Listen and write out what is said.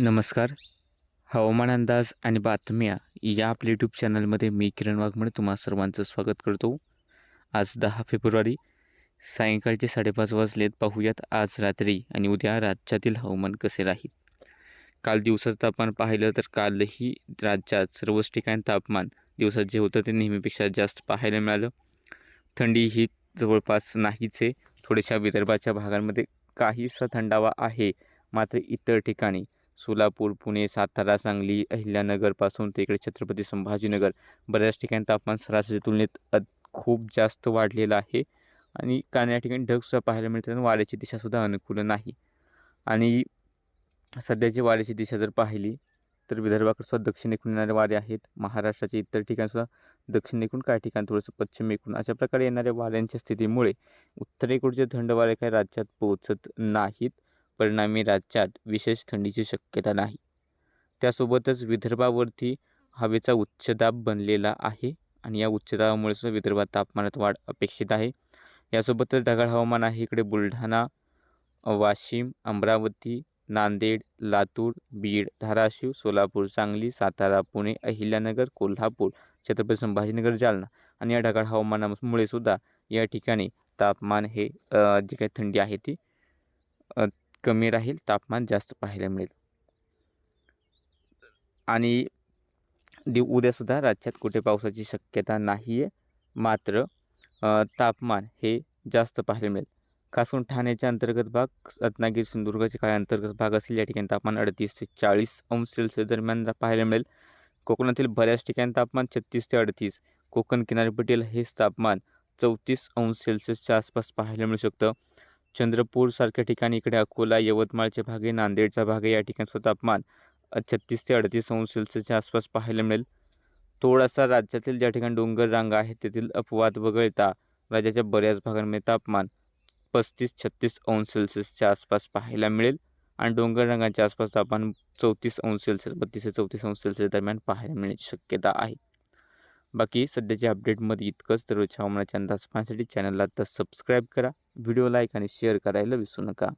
नमस्कार. हवामान अंदाज आणि बातम्या या आपल्या यूट्यूब चॅनलमध्ये मी किरण वाघमणे तुम्हा सर्वांचं स्वागत करतो. आज दहा फेब्रुवारी सायंकाळचे साडेपाच वाजलेत. पाहूयात आज रात्री आणि उद्या राज्यातील हवामान कसे राहील? काल दिवसाचं तापमान पाहिलं तर कालही राज्यात सर्वच ठिकाणी तापमान दिवसात जे होतं ते नेहमीपेक्षा जास्त पाहायला मिळालं. थंडी ही जवळपास नाहीच आहे. थोड्याशा विदर्भाच्या भागांमध्ये काहीसा थंडावा आहे. मात्र इतर ठिकाणी सोलापूर पुणे सातारा सांगली अहिल्यानगरपासून ते इकडे छत्रपती संभाजीनगर. बऱ्याच ठिकाणी तापमान सरासरीच्या तुलनेत खूप जास्त वाढलेलं आहे. आणि कारण या ठिकाणी ढगसुद्धा पाहायला मिळतात आणि वाऱ्याची दिशासुद्धा अनुकूल नाही. आणि सध्याची वाऱ्याची दिशा जर पाहिली तर विदर्भाकडे दक्षिणेकडून येणारे वारे आहेत. महाराष्ट्राच्या इतर ठिकाणसुद्धा दक्षिणेकडून काही ठिकाण थोडंसं पश्चिमेकडून अशा प्रकारे येणाऱ्या वाऱ्यांच्या स्थितीमुळे उत्तरेकडचे थंड वारे काही राज्यात पोहोचत नाहीत. परिणामी राज्यात विशेष थंडीची शक्यता नाही. त्यासोबतच विदर्भावरती हवेचा उच्चदाब बनलेला आहे आणि या उच्चदाबामुळे सुद्धा विदर्भात तापमानात वाढ अपेक्षित आहे. यासोबतच ढगाळ हवामान आहे. इकडे बुलढाणा वाशिम अमरावती नांदेड लातूर बीड धाराशिव सोलापूर सांगली सातारा पुणे अहिल्यानगर कोल्हापूर छत्रपती संभाजीनगर जालना आणि या ढगाळ हवामानामुळे सुद्धा या ठिकाणी तापमान हे जी काही थंडी आहे ती कमी राहील तापमान जास्त पाहायला मिळेल. आणि दि उद्यासुद्धा राज्यात कुठे पावसाची शक्यता नाही आहे मात्र तापमान हे जास्त पाहायला मिळेल. खास करून ठाण्याच्या अंतर्गत भाग रत्नागिरी सिंधुदुर्गाचे काही अंतर्गत भाग असेल या ठिकाणी तापमान अडतीस ते चाळीस अंश सेल्सिअस दरम्यान पाहायला मिळेल. कोकणातील बऱ्याच ठिकाणी तापमान छत्तीस ते अडतीस कोकण किनारपट्टीला हेच तापमान चौतीस अंश सेल्सिअसच्या आसपास पाहायला मिळू शकतं. चंद्रपूरसारख्या ठिकाणी इकडे अकोला यवतमाळचे भागे नांदेडचा भाग या ठिकाणचं तापमान छत्तीस ते अडतीस अंश सेल्सिअसच्या आसपास पाहायला मिळेल. थोडासा राज्यातील ज्या ठिकाणी डोंगर रांगा आहेत तेथील अपवाद वगळता राज्याच्या बऱ्याच भागांमध्ये तापमान पस्तीस छत्तीस अंश सेल्सिअसच्या आसपास पाहायला मिळेल आणि डोंगर रंगाच्या आसपास तापमान चौतीस अंश सेल्सिअस बत्तीस ते चौतीस अंश सेल्सिअस दरम्यान पाहायला मिळण्याची शक्यता आहे. बाकी सध्याच्या अपडेटमध्ये इतकंच तर हवामानाच्या अंदाज पाहण्यासाठी चॅनलला तर सबस्क्राईब करा. व्हिडिओ लाईक आणि शेअर करायला विसरू नका.